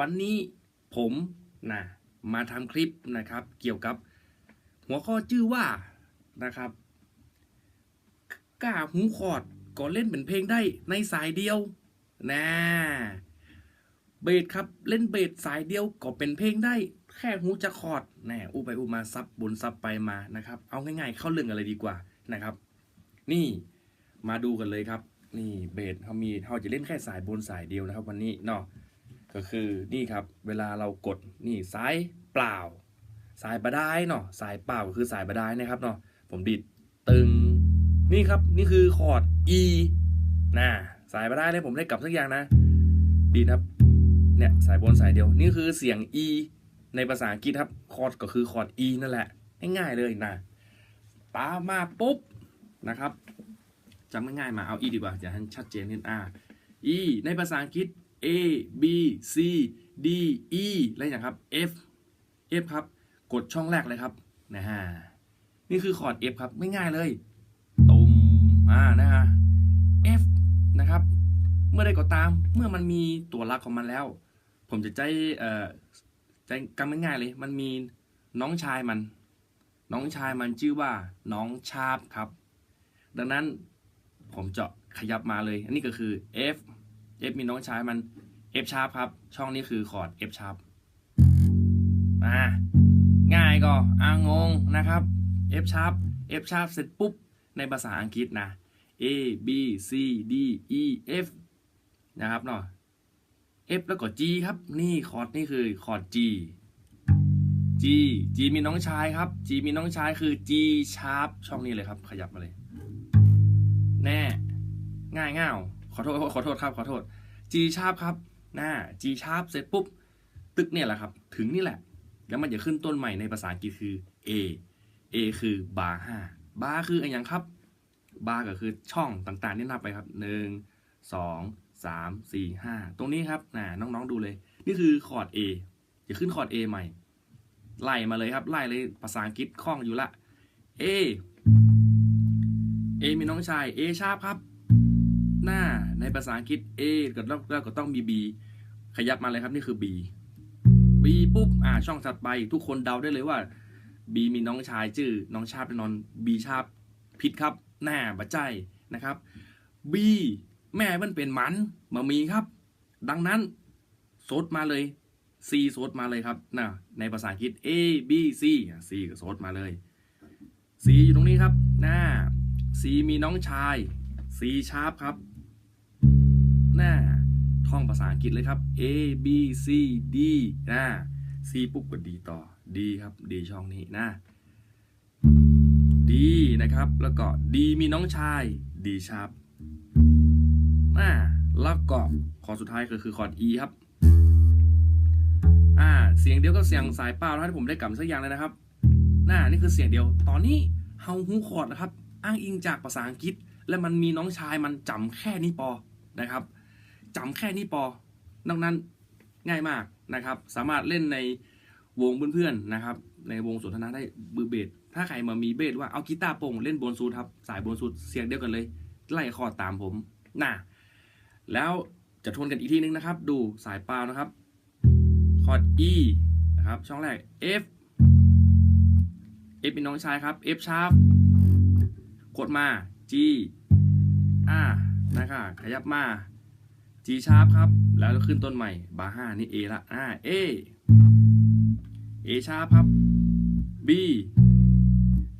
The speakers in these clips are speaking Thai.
วันนี้ผมนะมาทำคลิปนะครับ เกี่ยวกับ หัวข้อชื่อว่านะครับกล้าหูคอร์ดก็เล่นเป็นเพลงได้ในสายเดียวนะเบสครับเล่นเบสสายเดียวก็เป็นเพลงได้แค่หูจะคอร์ดน่อุไปอุมาซับบนซับไปมานะครับ เอาง่ายๆเข้าเรื่องกันเลยดีกว่านะครับ นี่มาดูกันเลยครับ นี่เบสเขามีเขาจะเล่นแค่สายบนสายเดียวนะครับ วันนี้เนาะ ก็คือนี่ครับเวลาเรากดนี่สายเปล่า สายบาได้เนาะสายเปล่าก็คือสายบาได้นะครับเนาะผมดิดตึงนี่ครับนี่คือคอร์ด E นะสายบาได้เลยผมได้กลับสักอย่างนะ ดีครับเนี่ยสายบนสายเดียวนี่คือเสียง E ในภาษาอังกฤษครับคอร์ดก็คือคอร์ด E นั่นแหละง่ายๆเลยนะตามมาปุ๊บนะครับจำง่ายๆมาเอา E ดีกว่าจะให้ชัดเจนขึ้น R E ในภาษาอังกฤษ A B C D E อะไรอย่างครับ F F ครับ กดช่องแรกเลยครับนะฮะนี่คือคอร์ด F ครับไม่ง่ายเลยตุมอ่านะฮะ F นะครับ เมื่อใดก็ตามเมื่อมันมีตัวรักของมันแล้ว ผมจะใจเอ่อใจกำง่ายๆเลย มันมีน้องชายมัน น้องชายมันชื่อว่าน้องชาบครับ ดังนั้นผมจะขยับมาเลย อันนี้ก็คือ F F มีน้องชายมัน F sharp ครับ ช่องนี้คือคอร์ด F sharp มาง่ายก็อ่างงนะครับ F sharp F sharp เสร็จปุ๊บ ในภาษาอังกฤษนะ A B C D E F นะครับเนาะ F แล้วก็ G ครับ นี่คอร์ดนี่คือคอร์ด G G G มีน้องชายครับ G มีน้องชายคือ G sharp ช่องนี้เลยครับ ขยับมาเลย แน่ ง่ายง่าว อโทษขอโทษครับขอโทษ G sharp ครับหน้า G sharp เสร็จปุ๊บ ตึกเนี่ยแหละครับ ถึงนี่แหละ แล้วมันจะขึ้นต้นใหม่ในภาษาอังกฤษคือ A A คือบาร์ห้าบาร์คืออะไรอย่างครับ บาร์ก็คือช่องต่างๆที่นับไปครับหนึ่งสองสามสี่ห้าตรงนี้ครับนะน้องๆดูเลย นี่คือคอร์ด A จะขึ้นคอร์ด A ใหม่ ไล่มาเลยครับ ไล่เลยภาษาอังกฤษคล่องอยู่ละ A A มีน้องชาย A ชาร์ปครับ หน้าในภาษาอังกฤษ A ก็ต้องก็ต้องมี B ขยับมาเลยครับนี่คือ B B ปุ๊บอ่าช่องถัดไป ทุกคนเดาได้เลยว่า B มีน้องชายชื่อ น้องชาบแน่นอน B ชาบผิดครับ หน้าบัจใจนะครับ B แม่มันเป็นมันมามีครับ ดังนั้นโซดมาเลย C โซดมาเลยครับนะในภาษาอังกฤษ A B C C ก็โซดมาเลย C อยู่ตรงนี้ครับหน้า C มีน้องชาย C ชาร์ปครับ หน้า ท่องภาษาอังกฤษเลยครับ A B C D นะ C ปุ๊บก็ D ต่อ D ครับ D ช่องนี้นะ D นะครับ แล้วก็ D มีน้องชาย D ชาร์ปอ่าแล้วก็คอสุดท้ายก็คือคอร์ด E ครับอ่าเสียงเดียวก็เสียงสายเปล่านะที่ผมได้กำสักอย่างเลยนะครับน่านี่คือเสียงเดียว ตอนนี้เฮาฮูคอร์ดนะครับ อ้างอิงจากภาษาอังกฤษ และมันมีน้องชายมันจำแค่นี้ปอนะครับ จำแค่นี้ปอดังนั้นง่ายมากนะครับ สามารถเล่นในวงเพื่อนๆนะครับ ในวงสนทนาได้บือเบสถ้าใครมามีเบสว่าเอากีตาร์โปร่งเล่นบนซูทครับสายบนซูทเสียงเดียวกันเลย ไล่คอร์ดตามผมน่ะแล้วจะทวนกันอีกทีนึงนะครับ ดูสายเปานะครับคอร์ด E นะครับ ช่องแรก F F เป็นน้องชายครับ F sharp กดมา G อ่านะครับขยับมา G sharp ครับ แล้วขึ้นต้นใหม่บาร์ห้านี่ A ละอ่า A A sharp ครับ B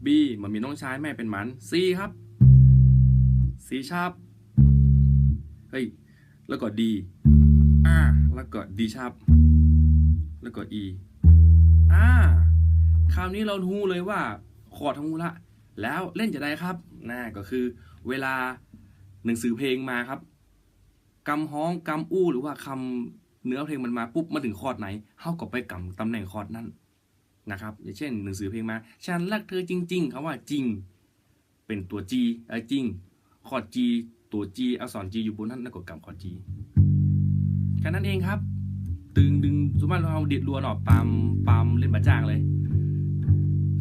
B มันมีน้องชายแม่เป็นหมัน C ครับ C sharp เฮ้ย แล้วก็ D อ่าแล้วก็ D sharp แล้วก็ E อ่าคราวนี้เรารู้เลยว่าคอร์ดทั้งหมดละ แล้วเล่นจะได้ครับน่าก็คือเวลาหนังสือเพลงมาครับ กำฮ้องกำอู้หรือว่าคำเนื้อเพลงมันมาปุ๊บมาถึงคอร์ดไหนเท่ากับไปกำตำแหน่งคอร์ดนั้นนะครับอย่างเช่นหนังสือเพลงมาฉันรักเธอจริง ๆคำว่าจริง เป็นตัว G เออจริง คอร์ด G ตัว G อักษร G อยู่บนนั้นแล้วก็กำคอร์ด G แค่นั้นเองครับ ตึงดึงสมมติเราเดิดรัวหน่อปามปามเล่นบาจ้างเลย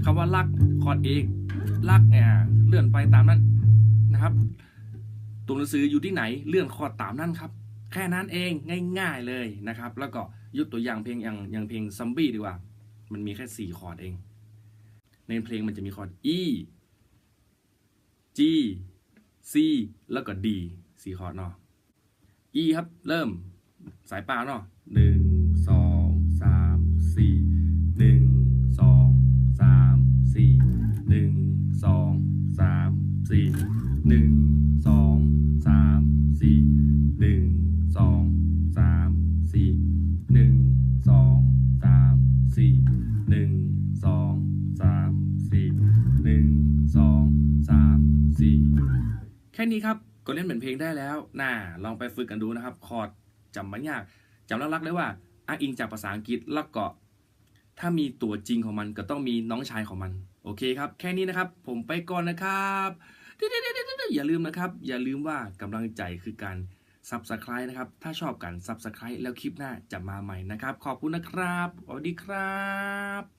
คำว่าลักคอร์ดเอกลักเนี่ยเลื่อนไปตามนั้นนะครับ ตัวหนังสืออยู่ที่ไหนเลื่อนคอร์ดตามนั้นครับ แค่นั้นเองง่าย ๆเลยนะครับ แล้วก็ยกตัวอย่างเพลงอย่างอย่างเพลงซัมบี้ดีกว่า มันมีแค่สี่คอร์ดเอง ในเพลงมันจะมีคอร์ด E G C แล้วก็ D สี่คอร์ดเนาะ E ครับเริ่มสายปลาเนาะหนึ่งสองสามสี่หนึ่ง สี่หนึ่งสองสามสี่หนึ่งสองสามสี่แค่นี้ครับก็เล่นเหมือนเพลงได้แล้วน่าลองไปฝึกกันดูนะครับ คอร์ดจำมันยากจำลักๆเลยว่าอ้างอิงจากภาษาอังกฤษแล้วก็ถ้ามีตัวจริงของมันก็ต้องมีน้องชายของมัน โอเคครับ แค่นี้นะครับ ผมไปก่อนนะครับ อย่าลืมนะครับ อย่าลืมว่ากำลังใจคือการ Subscribe นะครับ ถ้าชอบกัน Subscribe แล้วคลิปหน้าจะมาใหม่นะครับ ขอบคุณนะครับสวัสดีครับ